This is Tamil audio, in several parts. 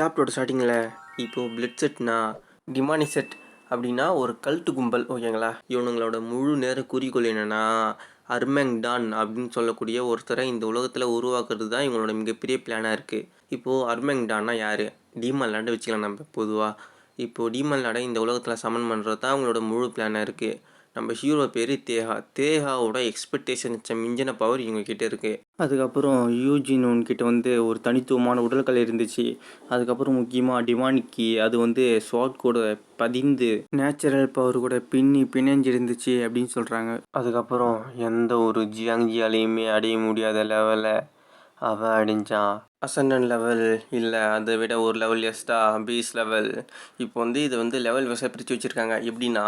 சாப்டரோட ஸ்டார்டிங்கில் இப்போ பிளட் செட்னா டிமானி செட் அப்படின்னா ஒரு கல்ட்டு கும்பல் ஓகேங்களா? இவனுங்களோட முழு நேர குறிக்கோள் என்னென்னா அர்மெங் டான் அப்படின்னு சொல்லக்கூடிய ஒருத்தரை இந்த உலகத்தில் உருவாக்குறது தான் இவங்களோட மிகப்பெரிய பிளானாக இருக்குது இப்போது அர்மெங் டான்னா யார்? டீமல் லாண்டை வச்சுக்கலாம் நம்ம பொதுவாக இப்போது டீமல் லாடை இந்த உலகத்தில் சமன் பண்ணுறது தான் அவங்களோட முழு பிளானாக இருக்குது நம்ம ஹீரோ பேர் தேஹா. தேஹாவோட எக்ஸ்பெக்டேஷன்ஸை மிஞ்சின பவர் இவங்கக்கிட்ட இருக்குது அதுக்கப்புறம் யூஜின் உன்கிட்ட வந்து ஒரு தனித்துவமான உடல்கலை இருந்துச்சு. அதுக்கப்புறம் முக்கியமாக டிமானிக்கு அது வந்து ஸ்வாட் கூட பதிந்து நேச்சுரல் பவர் கூட பின்னி பிணைஞ்சிருந்துச்சு அப்படின்னு சொல்கிறாங்க அதுக்கப்புறம் எந்த ஒரு ஜியாங்ஜியாலையுமே அடைய முடியாத லெவலில் அவன் அடிஞ்சான். அசண்டன் லெவல் இல்லை அதை விட ஒரு லெவல் எஸ்டா பீஸ் லெவல் இப்போ வந்து இது வந்து லெவல் வசை பிரித்து வச்சுருக்காங்க. எப்படின்னா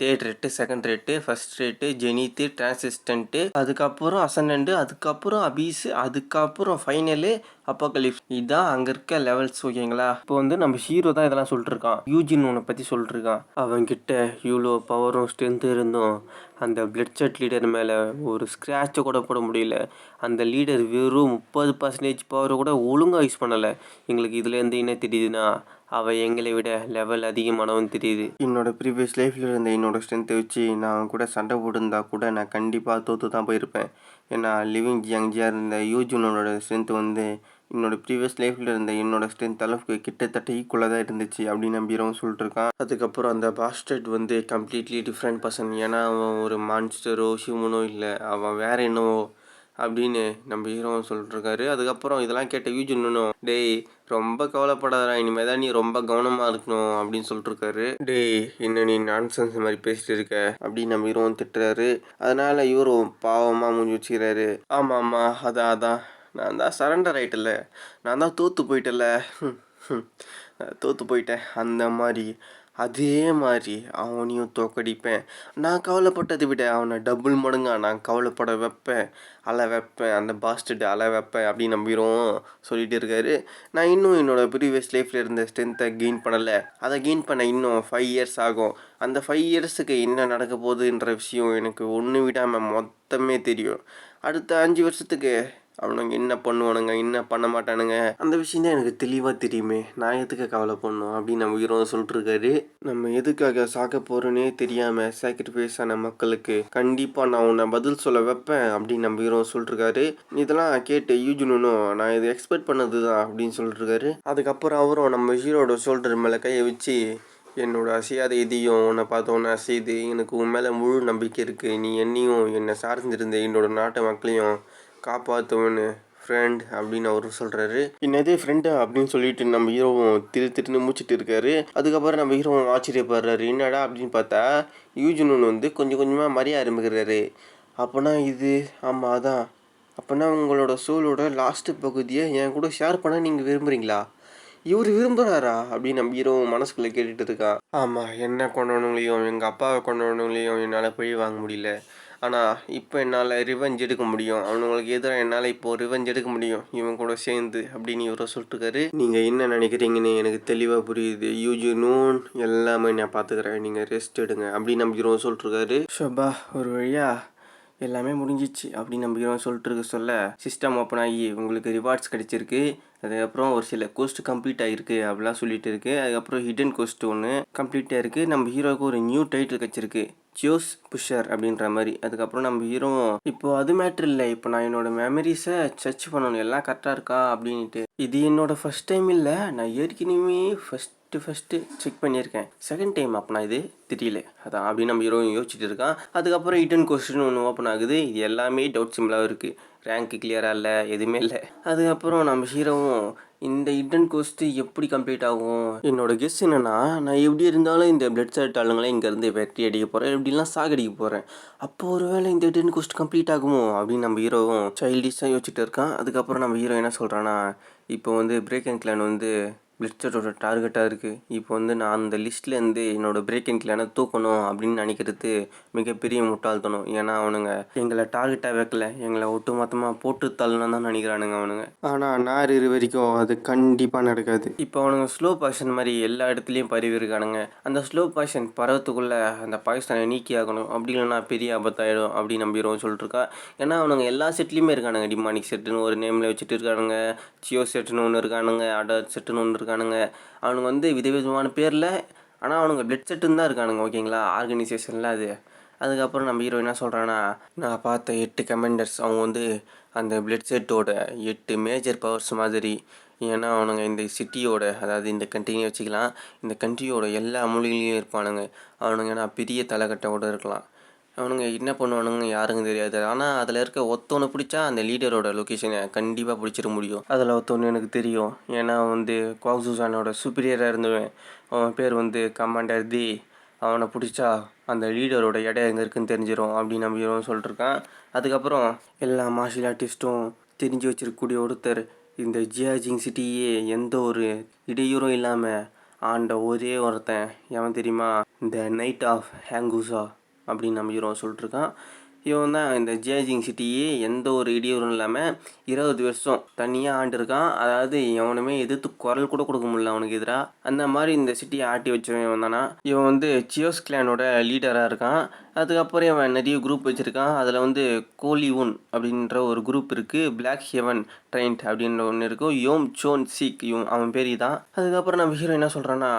third rate second rate first rate ஜெனித்து டிரான்சிஸ்டன்ட்டு அதுக்கப்புறம் அசண்டன்ட்டு அதுக்கப்புறம் அபீஸு அதுக்கப்புறம் ஃபைனலு அப்போகலிஃப் இதுதான் அங்கே இருக்க லெவல்ஸ் ஓகேங்களா இப்போ வந்து நம்ம ஹீரோ தான் இதெல்லாம் சொல்லிட்டுருக்கான். யூஜின் உன்னை பற்றி சொல்லிட்டுருக்கான். அவன்கிட்ட இவ்வளோ பவரும் ஸ்ட்ரென்த்து இருந்தும் அந்த பிளட் செட் லீடர் மேலே ஒரு ஸ்க்ராட்சை கூட போட முடியல. அந்த லீடர் வெறும் முப்பது பர்சன்டேஜ் பவரை கூட ஒழுங்காக யூஸ் பண்ணலை. எங்களுக்கு இதுலேருந்து என்ன தெரியுதுன்னா அவள் எங்களை விட லெவல் அதிகமானவன் தெரியுது. என்னோட ப்ரீவியஸ் லைஃப்பில் இருந்த என்னோட ஸ்ட்ரென்த்தை வச்சு நான் அவன் கூட சண்டை போட்டிருந்தா கூட நான் கண்டிப்பாக தோற்று தான் போயிருப்பேன். ஏன்னா லிவிங் ஜியாங்ஜியாக இருந்த யூஜுனோட ஸ்ட்ரென்த் வந்து என்னோட ப்ரீவியஸ் லைஃப்பில் இருந்த என்னோட ஸ்ட்ரென்த் அளவுக்கு கிட்டத்தட்ட ஈக்குவலாக தான் இருந்துச்சு அப்படின்னு நம்பிறவன் சொல்லிட்டு இருக்கான். அதுக்கப்புறம் அந்த பாஸ்டர்ட் வந்து கம்ப்ளீட்லி டிஃப்ரெண்ட் பர்சன் ஏன்னா அவன் ஒரு மான்ஸ்டரோ ஹியூமனோ இல்லை. அவன் வேற என்னவோ அப்படின்னு நம்ம ஹீரோ சொல்லிட்டுருக்காரு. அதுக்கப்புறம் இதெல்லாம் கேட்ட யூஜுன்னு டேய் ரொம்ப கவலைப்படாதடா இனிமேல் தான் நீ ரொம்ப கவனமாக இருக்கணும் அப்படின்னு சொல்லிட்டுருக்காரு. டேய் என்ன நீ நான்சென்ஸ் மாதிரி பேசிட்டு இருக்க? அப்படின்னு நம்ம ஹீரோவும் திட்டுறாரு. அதனால் இவரும் பாவமாக முடிஞ்சு வச்சுக்கிறாரு. ஆமாம் ஆமாம் அதான் அதான். நான் தான் சரண்டர் ஆகிட்டல நான் தான் தோற்று போயிட்டல தோற்று போயிட்டேன். அந்த மாதிரி. அதே மாதிரி அவனையும் தோக்கடிப்பேன். நான் கவலைப்பட்டதை விட அவனை டபுள் மடங்காக நான் கவலைப்பட வைப்பேன். அலை வைப்பேன். அந்த பாஸ்டர்டு அலை வைப்பேன் அப்படின்னு நம்பிடும் சொல்லிட்டு இருக்காரு. நான் இன்னும் என்னோடய ப்ரீவியஸ் லைஃப்பில் இருந்த ஸ்ட்ரென்த்தை கெயின் பண்ணலை. அதை கெயின் பண்ண இன்னும் ஃபைவ் இயர்ஸ் ஆகும். அந்த ஃபைவ் இயர்ஸுக்கு என்ன நடக்க போகுதுன்ற விஷயம் எனக்கு ஒன்று விடாமல் மொத்தமே தெரியும். அடுத்த அஞ்சு வருஷத்துக்கு அவனுங்க என்ன பண்ணுவானுங்க என்ன பண்ண மாட்டானுங்க? அந்த விஷயம் தான் எனக்கு தெளிவாக தெரியுமே. நான் எதுக்கு கவலை பண்ணும் அப்படின்னு நம்ம ஹீரோ சொல்லிட்டுருக்காரு. நம்ம எதுக்காக சாக்க போகிறோன்னே தெரியாமல் சாக்ரிஃபைஸ் ஆன மக்களுக்கு கண்டிப்பாக நான் உன்னை பதில் சொல்ல வைப்பேன் அப்படின்னு நம்ம ஹீரோ சொல்லிட்டுருக்காரு. இதெல்லாம் கேட்டு யூஜுனும் நான் இது எக்ஸ்பெக்ட் பண்ணது தான் அப்படின்னு சொல்லிட்டுருக்காரு. அதுக்கப்புறம் அவரும் நம்ம ஹீரோட ஷோல்டர் மேலே கையை வச்சு என்னோட அசையாத இதையும் உன்னை பார்த்தோன்னே அசையுது. எனக்கு உன் மேலே முழு நம்பிக்கை இருக்குது நீ என்னையும் என்னை சார்ந்திருந்த என்னோட நாட்டு மக்களையும் காப்பாற்றுவனு ஃப்ரெண்ட் அப்படின்னு அவரும் சொல்கிறாரு என்னது ஃப்ரெண்டு அப்படின்னு சொல்லிட்டு நம்ம ஹீரோவும் திரு திருன்னு மூச்சிட்டு இருக்காரு. அதுக்கப்புறம் நம்ம ஹீரோவும் ஆச்சரியப்படுறாரு. என்னடா அப்படின்னு பார்த்தா யூஜுனூன் வந்து கொஞ்சம் கொஞ்சமாக மறைய ஆரம்பிக்கிறாரு. அப்போனா இது ஆமாம் அதான். அப்போனா உங்களோட சோலோட லாஸ்ட்டு பகுதியை என் கூட ஷேர் பண்ண நீங்கள் விரும்புகிறீங்களா இவர் விரும்புகிறாரா அப்படின்னு நம்ம ஹீரோ மனசுக்குள்ளே கேட்டுட்டு இருக்கான். ஆமாம் என்ன கொண்டவனுங்களையும் எங்கள் அப்பாவை கொண்டவனுங்களையும் என்னால் பழி வாங்க முடியல. ஆனால் இப்போ என்னால் ரிவெஞ்ச் எடுக்க முடியும். அவனுங்களுக்கு எதிராக என்னால் இப்போது ரிவெஞ்ச் எடுக்க முடியும். இவன் கூட சேர்ந்து அப்படின்னு இவரை சொல்லிட்டுருக்காரு. நீங்கள் என்ன நினைக்கிறீங்கன்னு எனக்கு தெளிவாக புரியுது. யூஜி நூன் எல்லாமே நான் பார்த்துக்கிறேன் நீங்கள் ரெஸ்ட் எடுங்க அப்படின்னு நம்பிக்கிறோம் சொல்லிட்டுருக்காரு. ஷபா ஒரு வழியா எல்லாமே முடிஞ்சிச்சு அப்படின்னு நம்பிக்கிறோம் சொல்லிட்டுருக்க சொல்லிட்டு இருக்க சொல்ல சிஸ்டம் ஓப்பன் ஆகி உங்களுக்கு ரிவார்ட்ஸ் கிடைச்சிருக்கு. அதுக்கப்புறம் ஒரு சில கோஸ்ட் கம்ப்ளீட் ஆகிருக்கு அப்படிலாம் சொல்லிட்டு இருக்கு. அதுக்கப்புறம் ஹிடன் கோஸ்ட் ஒன்று கம்ப்ளீட்டாக இருக்குது நம்ம ஹீரோவுக்கு ஒரு நியூ டைட்டில் கிடச்சிருக்கு ஜியோஸ் புஷர் அப்படின்ற மாதிரி. அதுக்கப்புறம் நம்ம ஹீரோ இப்போ அது மேட்ரு இல்லை. இப்போ நான் என்னோட மெமரிஸை சர்ச் பண்ணணும். எல்லாம் கரெக்டாக இருக்கா அப்படின்ட்டு இது என்னோட ஃபர்ஸ்ட் டைம் இல்லை. நான் ஏற்கனவே ஃபஸ்ட்டு ஃபஸ்ட்டு செக் பண்ணியிருக்கேன். செகண்ட் டைம் அப்போ இது தெரியல. அதான் அப்படின்னு நம்ம ஹீரோ யோசிச்சுட்டு இருக்கான் அதுக்கப்புறம் ரிட்டன் கொஸ்டின் ஒன்று ஓப்பன் ஆகுது. இது எல்லாமே டவுட் சிம்பிளாக இருக்குது ரேங்க்கு கிளியராக இல்லை எதுவுமே இல்லை. அதுக்கப்புறம் நம்ம ஹீரோவும் இந்த இடன் கோஸ்ட்டு எப்படி கம்ப்ளீட் ஆகும்? என்னோடய கெஸ் என்னென்னா நான் எப்படி இருந்தாலும் இந்த பிளட் செட் ஆளுங்களை இங்கேருந்து வெட்டி அடிக்க போகிறேன் எப்படிலாம் சாகடிக்க போகிறேன் அப்போ ஒரு வேளை இந்த இட்டன் கோஸ்ட் கம்ப்ளீட் ஆகுமோ? அப்படின்னு நம்ம ஹீரோவும் சைல்டிஷாக யோசிச்சுட்டு இருக்கான். அதுக்கப்புறம் நம்ம ஹீரோ என்ன சொல்கிறான்னா இப்போ வந்து பிரேக் அண்ட் கிளான் வந்து பிளிச்சரோட டார்கெட்டாக இருக்குது இப்போ வந்து நான் அந்த லிஸ்ட்லேருந்து என்னோடய பிரேக் அண்ட் கிளானை தூக்கணும் அப்படின்னு நினைக்கிறது மிகப்பெரிய முட்டாள்தனம். ஏன்னா அவனுங்க எங்களை டார்கெட்டாக வைக்கல. எங்களை ஒட்டுமொத்தமாக போட்டு தள்ளணும் தான் நினைக்கிறானுங்க அவனுங்க. ஆனால் நான் இரு வரைக்கும் அது கண்டிப்பாக நடக்காது. இப்போ அவனுங்க ஸ்லோ பாய்சன் மாதிரி எல்லா இடத்துலையும் பரவி இருக்கானுங்க. அந்த ஸ்லோ பாய்சன் பரவத்துக்குள்ளே அந்த பாய்சனை நீக்கி ஆகணும். அப்படி இல்லைன்னா பெரிய ஆபத்தாயிடும் அப்படின்னு நம்பிடுவோம் சொல்லிட்டு இருக்கா ஏன்னா அவனுங்க எல்லா செட்லேயுமே இருக்கானுங்க. டிமானிக் செட்டுன்னு ஒரு நேமில் வச்சுட்டு இருக்கானுங்க. ஜியோ செட்டுன்னு ஒன்று இருக்கானுங்க. அடர் செட்டுன்னு ஒன்று இருக்கானுங்க அவனுங்க வந்து விதவிதமான பேரில் ஆனால் அவனுங்க பிளட் செட்டுன்னு தான் இருக்கானுங்க ஓகேங்களா? ஆர்கனைசேஷனில் அது. அதுக்கப்புறம் நம்ம ஹீரோ என்ன சொல்கிறான்னா நான் பார்த்த எட்டு கமெண்டர்ஸ் அவங்க வந்து அந்த பிளட் செட்டோட எட்டு மேஜர் பவர்ஸ் மாதிரி ஏன்னா அவனுங்க இந்த சிட்டியோட அதாவது இந்த கண்ட்ரினே வச்சுக்கலாம் இந்த கண்ட்ரியோட எல்லா மொழிகளையும் இருப்பானுங்க. அவனுங்க நான் பெரிய தலைக்கட்டோடு இருக்கலாம். அவனுங்க என்ன பண்ணுவானுங்க யாருங்க தெரியாது. ஆனால் அதில் இருக்க ஒத்தவனை பிடிச்சா அந்த லீடரோட லொக்கேஷனை கண்டிப்பாக பிடிச்சிட முடியும். அதில் ஒருத்தவனு எனக்கு தெரியும். ஏன்னா வந்து குவாக்சூசானோட சுப்பீரியராக இருந்தவன். அவன் பேர் வந்து கமாண்டர் தி. அவனை பிடிச்சா அந்த லீடரோட இடம் எங்கே இருக்குன்னு தெரிஞ்சிடும் அப்படின்னு நம்ம சொல்லிட்டுருக்கான் அதுக்கப்புறம் எல்லா மார்ஷியல் ஆர்டிஸ்ட்டும் தெரிஞ்சு வச்சிருக்கக்கூடிய ஒருத்தர். இந்த ஜியாஜிங் சிட்டியே எந்த ஒரு இடையூறும் இல்லாமல் ஆண்ட ஒரே ஒருத்தன். எவன் தெரியுமா? இந்த நைட் ஆஃப் ஹேங்கூசா அப்படின்னு நம்ம சொல்லிட்டுருக்கான். இவன் தான் இந்த ஜியாஜிங் சிட்டியே எந்த ஒரு இடையூறும் இல்லாமல் இருபது வருஷம் தனியாக ஆண்டிருக்கான். அதாவது எவனுமே எதிர்த்து குரல் கூட கொடுக்க முடியல அவனுக்கு எதிராக அந்த மாதிரி இந்த சிட்டியை ஆட்டி வச்சவன் இவன் தானா? இவன் வந்து சியோஸ் கிளானோட லீடராக இருக்கான். அதுக்கப்புறம் இவன் நிறைய குரூப் வச்சுருக்கான். அதில் வந்து கோலி உன் அப்படின்ற ஒரு குரூப் இருக்குது பிளாக் ஹெவன் ட்ரெயின்ட் அப்படின்ற ஒன்று இருக்கும். யோம் சோன் சீக் யோம் அவன் பேர் தான் அதுக்கப்புறம் நம்ம ஹீரோ என்ன சொல்கிறான்னா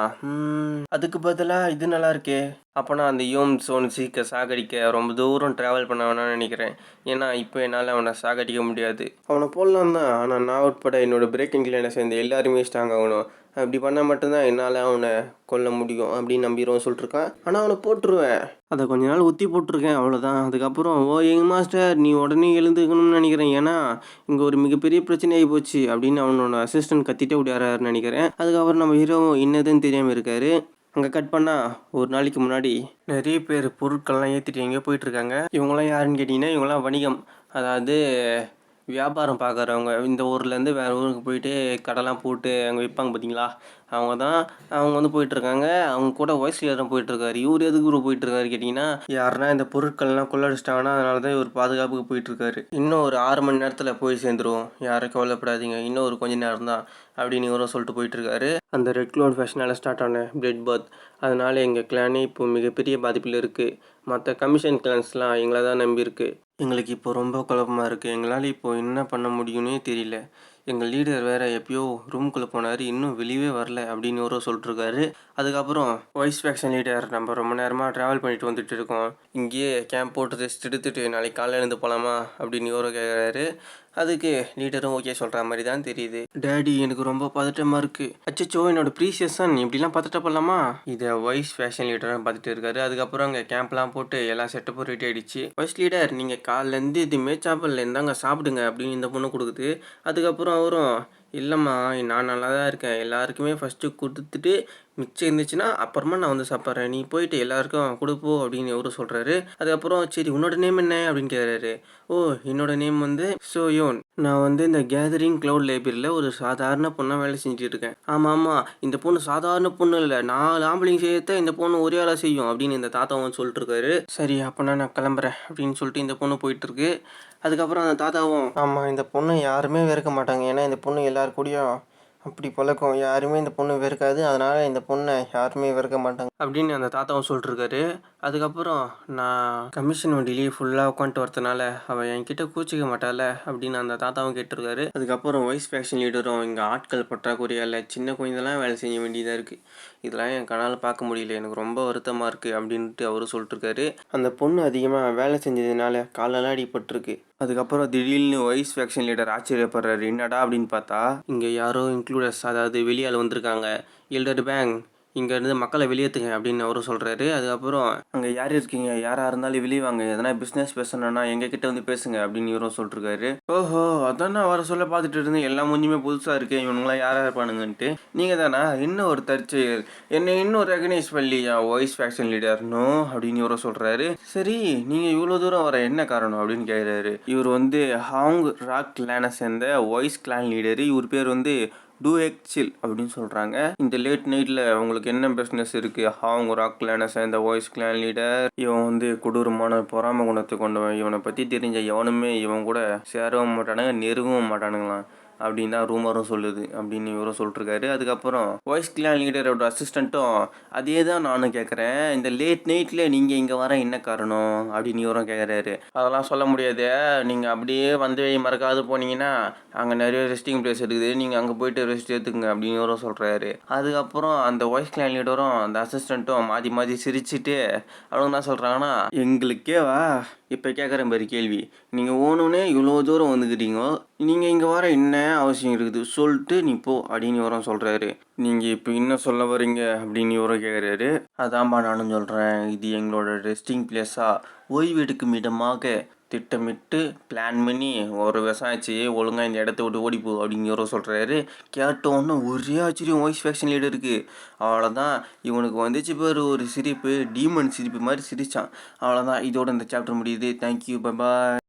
அதுக்கு பதிலாக இது நல்லா இருக்கே. அப்போனா அந்த யோம் சோன் சீக்கை சாகடிக்க ரொம்ப தூரம் ட்ராவல் பண்ண வேணாம்னு நினைக்கிறேன். ஏன்னா இப்போ என்னால் அவனை சாகடிக்க முடியாது. அவனை போடலாம் தான் ஆனால் நான் உட்பட என்னோட பிரேக்கிங் லைனை சேர்ந்து எல்லாருமே ஸ்ட்ராங் ஆகணும். அப்படி பண்ணால் மட்டும்தான் என்னால் அவனை கொல்ல முடியும் அப்படின்னு நம்பிடுவோம் சொல்லிட்டுருக்கான். ஆனால் அவனை போட்டுருவேன். அதை கொஞ்ச நாள் ஒத்தி போட்டிருக்கேன் அவ்வளோதான் அதுக்கப்புறம் ஓ எங்கள் மாஸ்டர் நீ உடனே எழுந்துக்கணும்னு நினைக்கிறேன். ஏன்னா இங்கே ஒரு மிகப்பெரிய பிரச்சனை ஆகி போச்சு அப்படின்னு அவனோட அசிஸ்டன்ட் கத்திட்டே விடையாறாருன்னு நினைக்கிறேன். அதுக்கப்புறம் நம்ம ஹீரோ என்னதுன்னு தெரியாமல் இருக்காரு. அங்கே கட் பண்ணால் ஒரு நாளைக்கு முன்னாடி நிறைய பேர் பொருட்கள்லாம் ஏற்றிட்டு எங்கேயோ போயிட்டுருக்காங்க. இவங்களாம் யாருன்னு கேட்டிங்கன்னா இவங்களாம் வணிகம். அதாவது வியாபாரம் பார்க்குறவங்க இந்த ஊர்லேருந்து வேறு ஊருக்கு போயிட்டு கடைலாம் போட்டு அங்கே விற்பாங்க பார்த்தீங்களா அவங்க தான் அவங்க வந்து போயிட்டுருக்காங்க. அவங்க கூட வயசு லீடரும் போயிட்டுருக்காரு. இவர் எதுக்கு இவர் போயிட்டுருக்காரு கேட்டிங்கன்னா யாருன்னா இந்த பொருட்கள்லாம் கொள்ளடிச்சிட்டாங்கன்னா அதனால தான் இவர் பாதுகாப்புக்கு போயிட்டுருக்காரு. இன்னும் ஒரு ஆறு மணி நேரத்தில் போய் சேர்ந்துருவோம். யாரும் கவலைப்படாதீங்க. இன்னும் ஒரு கொஞ்ச நேரம் தான் அப்படின்னு இவரும் சொல்லிட்டு போயிட்டுருக்காரு. அந்த ரெட் க்ளோன் ஃபேஷனால் ஸ்டார்ட் ஆன பிளட் பர்த் அதனால் எங்கள் கிளானே இப்போ மிகப்பெரிய பாதிப்பில் இருக்குது மற்ற கமிஷன் கிளான்ஸ்லாம் எங்களை தான் நம்பியிருக்கு. எங்களுக்கு இப்போ ரொம்ப குழப்பமாக இருக்குது எங்களால் இப்போ என்ன பண்ண முடியும்னே தெரியல. எங்கள் லீடர் வேறு எப்பயோ ரூம்குள்ளே போனார் இன்னும் வெளியவே வரல அப்படின்னு ஒரு சொல்லிட்டுருக்காரு. அதுக்கப்புறம் வாய்ஸ் ஃபேக்ஷன் லீடர் நம்ம ரொம்ப நேரமாக ட்ராவல் பண்ணிட்டு வந்துட்டு இருக்கோம். இங்கேயே கேம்ப் போட்டு ரெஸ்ட் எடுத்துகிட்டு நாளைக்கு காலையில் எழுந்து போகலாமா அப்படின்னு யோரோ கேட்குறாரு அதுக்கு லீடரும் ஓகே சொல்கிற மாதிரி தான் தெரியுது. டேடி எனக்கு ரொம்ப பதட்டமாக இருக்குது அச்சச்சோ என்னோட ப்ரீசியஸ் சன் இப்படிலாம் பதட்டப்படலாமா இதை வைஸ் ஃபேஷன் லீடரும் பார்த்துட்டு இருக்காரு. அதுக்கப்புறம் அங்கே கேம்ப்லாம் போட்டு எல்லா செட்டப்பும் ரெடி ஆகிடுச்சு வைஸ் லீடர் நீங்கள் காலிலேருந்து இதுமே சாப்பிடல இருந்தாங்க சாப்பிடுங்க அப்படின்னு இந்த பொண்ணு கொடுக்குது. அதுக்கப்புறம் அவரும் இல்லைம்மா நான் நல்லா தான் இருக்கேன். எல்லாருக்குமே ஃபஸ்ட்டு கொடுத்துட்டு மிச்சம் இருந்துச்சுன்னா அப்புறமா நான் வந்து சாப்பிட்றேன். நீ போயிட்டு எல்லாருக்கும் கொடுப்போ அப்படின்னு இவரும் சொல்கிறாரு அதுக்கப்புறம் சரி உன்னோட நேம் என்ன? அப்படின்னு கேட்குறாரு ஓ என்னோட நேம் வந்து சோயோன் நான் வந்து இந்த கேதரிங் க்ளவுட் லைப்ரரியில் ஒரு சாதாரண பொண்ணாக வேலை செஞ்சுட்டு இருக்கேன் ஆமாம் ஆமாம் இந்த பொண்ணு சாதாரண பொண்ணு இல்லை. நாலு ஆம்பளைங்க செய்யத்த இந்த பொண்ணு ஒரே ஆளாக செய்யும் அப்படின்னு இந்த தாத்தாவும் சொல்லிட்டுருக்காரு சரி அப்போனா நான் கிளம்புறேன் அப்படின்னு சொல்லிட்டு இந்த பொண்ணு போயிட்டுருக்கு அதுக்கப்புறம் அந்த தாத்தாவும் ஆமாம் இந்த பொண்ணு யாருமே வெறுக்க மாட்டாங்க. ஏன்னா இந்த பொண்ணு எல்லார் கூடயும் அப்படி பழக்கம். யாருமே இந்த பொண்ணு வெறுக்காது. அதனால் இந்த பொண்ணை யாருமே வெறுக்க மாட்டாங்க. அப்படின்னு அந்த தாத்தாவும் சொல்லிட்டுருக்காரு அதுக்கப்புறம் நான் கமிஷன் வண்டியிலேயே ஃபுல்லாக உட்காந்துட்டு வரதுனால அவள் என்கிட்ட கூச்சிக்க மாட்டாள அப்படின்னு அந்த தாத்தாவும் கேட்டிருக்காரு. அதுக்கப்புறம் வைஸ் ஃபேஷன் லீடரும் இங்கே ஆட்கள் பற்றாக்குறையால் சின்ன குழந்தைலாம் வேலை செய்ய வேண்டியதாக இருக்குது இதெல்லாம் என் கணால் பார்க்க முடியல எனக்கு ரொம்ப வருத்தமாக இருக்குது அப்படின்ட்டு அவரும் சொல்லிட்டுருக்காரு. அந்த பொண்ணு அதிகமாக வேலை செஞ்சதுனால காலெல்லாம் அடிபட்டிருக்கு. அதுக்கப்புறம் திடீர்னு வைஸ் ஃபேக்ஷன் லீடர் ஆச்சரியப்படுறாரு என்னடா? அப்படின்னு பார்த்தா இங்கே யாரோ இன்க்ளூடர்ஸ் அதாவது வெளியால் வந்திருக்காங்க. எல்டர் பேங்க் இங்கேருந்து மக்களை வெளியேற்றுங்க அப்படின்னு அவரும் சொல்கிறாரு அதுக்கப்புறம் அங்கே யார் இருக்கீங்க? யாராக இருந்தாலும் வெளியே வாங்க. எதனா பிஸ்னஸ் பேசணும்னா எங்ககிட்ட வந்து பேசுங்க அப்படின்னு இவரும் சொல்லிருக்காரு. ஓஹோ அதான் நான் வர சொல்ல பார்த்துட்டு இருந்தேன். எல்லா மூஞ்சுமே புதுசாக இருக்கு. இவனுங்களாம் யாராக இருப்பானுங்கன்ட்டு. நீங்கள் தானா? இன்னும் ஒரு தற்செயல்? என்னை இன்னும் ரெகனைஸ் பண்ணலியா வாய்ஸ் ஃபேக்ஷன் லீடர்னோ அப்படின்னு இவரும் சொல்கிறாரு சரி நீங்கள் இவ்வளோ தூரம் வர என்ன காரணம்? அப்படின்னு கேட்குறாரு இவர் வந்து ஹாங் ராக் கிளானை சேர்ந்த வாய்ஸ் கிளான் லீடரு இவர் பேர் வந்து டூ எக்ஸில் அப்படின்னு சொல்கிறாங்க இந்த லேட் நைட்டில் அவங்களுக்கு என்ன பிஸ்னஸ் இருக்குது அவங்க ராக் கிளானை சேர்ந்த வாய்ஸ் கிளான் லீடர் இவன் வந்து கொடூரமான பொறாம குணத்தை கொண்டவன். இவனை பற்றி தெரிஞ்ச எவனுமே இவன் கூட சேரவும் மாட்டானுங்க நெருங்கவும் மாட்டானுங்களாம். அப்படின்னு தான் ரூமரும் சொல்லுது அப்படின்னு இவரும் சொல்லிட்டுருக்காரு. அதுக்கப்புறம் வாய்ஸ் கிளான் லீடரோட அசிஸ்டண்ட்டும் அதே தான் நானும் கேட்குறேன் இந்த லேட் நைட்டில் நீங்கள் இங்கே வர என்ன காரணம்? அப்படின்னு இவரும் கேட்குறாரு அதெல்லாம் சொல்ல முடியாது. நீங்கள் அப்படியே வந்து மறக்காது போனீங்கன்னா அங்கே நிறைய ரெஸ்டிங் பிளேஸ் இருக்குது. நீங்கள் அங்கே போயிட்டு ரெஸ்ட் எடுத்துங்க அப்படின்னு இவரும் சொல்கிறாரு அதுக்கப்புறம் அந்த வாய்ஸ் கிளான் லீடரும் அந்த அசிஸ்டண்ட்டும் மாற்றி மாற்றி சிரிச்சுட்டு அவங்க என்ன சொல்கிறாங்கன்னா எங்களுக்கே வா இப்போ கேட்குறேன் மாதிரி கேள்வி. நீங்கள் ஓணுன்னே இவ்வளோ தூரம் வந்துக்கிட்டீங்க நீங்கள் இங்கே வர என்ன அவசியம் இருக்குது? சொல்லிட்டு நீ போ அப்படின்னு இவரும் சொல்கிறாரு நீங்கள் இப்போ என்ன சொல்ல வரீங்க அப்படின்னு இவரும் கேட்குறாரு அதான்ப்பா நானும் சொல்கிறேன் இது எங்களோட ரெஸ்டிங் பிளேஸாக ஓய்வெடுக்கும் இடமாக திட்டமிட்டு பிளான் பண்ணி ஒரு விவசாயிச்சு ஒழுங்காக இந்த இடத்த விட்டு ஓடிப்போ அப்படிங்கிற இவரும் சொல்கிறாரு கேட்டோன்னு ஒரே ஆச்சரியம் வாய்ஸ் ஃபேக்ஷன் லீடருக்கு அவ்வளோதான் இவனுக்கு வந்துச்சு பேர் ஒரு சிரிப்பு டீமன் சிரிப்பு மாதிரி சிரித்தான் அவ்வளோதான் இதோட இந்த சாப்டர் முடியுது. Thank you bye